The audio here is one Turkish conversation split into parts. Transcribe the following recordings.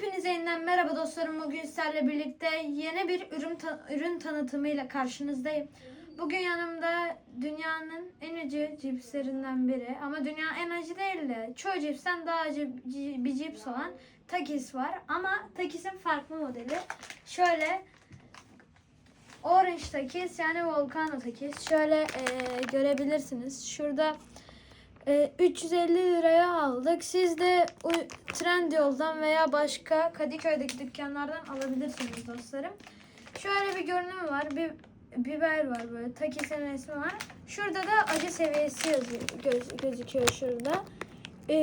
Hepinize yeniden merhaba dostlarım. Bugün sizlerle birlikte yeni bir ürün ta- ürün tanıtımıyla karşınızdayım. Bugün yanımda dünyanın en acı cipslerinden biri ama dünya en acı değil de çoğu cipsten daha acı bir cips olan Takis var. Ama Takis'in farklı modeli. Şöyle Orange Takis yani Volcano Takis. Şöyle eee, görebilirsiniz. Şurada e, 350 liraya aldık. Siz de Trendyol'dan veya başka Kadıköy'deki dükkanlardan alabilirsiniz dostlarım. Şöyle bir görünümü var. Bir biber var böyle. Takis'in resmi var. Şurada da acı seviyesi yazıyor, göz- gözüküyor şurada. E,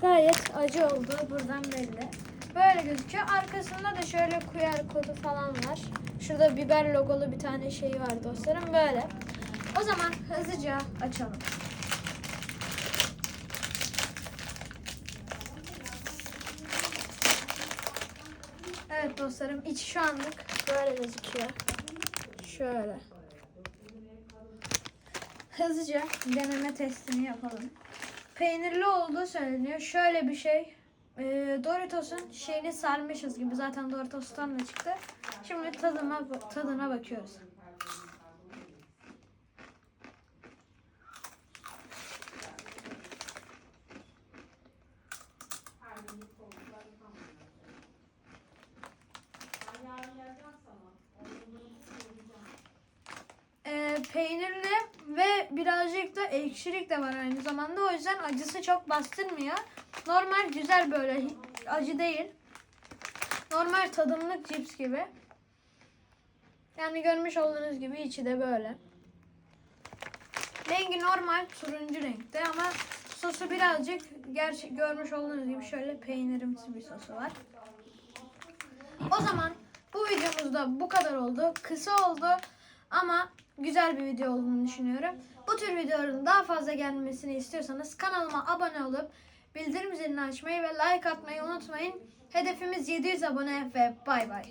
gayet acı olduğu buradan belli. Böyle gözüküyor. Arkasında da şöyle QR kodu falan var. Şurada biber logolu bir tane şey var dostlarım. Böyle. O zaman hızlıca açalım. Evet dostlarım iç şu anlık böyle gözüküyor. Şöyle. Hızlıca deneme testini yapalım. Peynirli olduğu söyleniyor. Şöyle bir şey. e, Doritos'un şeyini sarmışız gibi. Zaten Doritos'tan da çıktı. Şimdi tadıma, tadına bakıyoruz. Ee, peynirli ve birazcık da ekşilik de var aynı zamanda. O yüzden acısı çok bastırmıyor. Normal güzel böyle acı değil. Normal tadımlık cips gibi. Yani görmüş olduğunuz gibi içi de böyle. Rengi normal turuncu renkte ama sosu birazcık gerçek görmüş olduğunuz gibi şöyle peynirimsi bir sosu var. O zaman bu videomuzda bu kadar oldu. Kısa oldu ama güzel bir video olduğunu düşünüyorum. Bu tür videoların daha fazla gelmesini istiyorsanız kanalıma abone olup bildirim zilini açmayı ve like atmayı unutmayın. Hedefimiz 700 abone ve bay bay.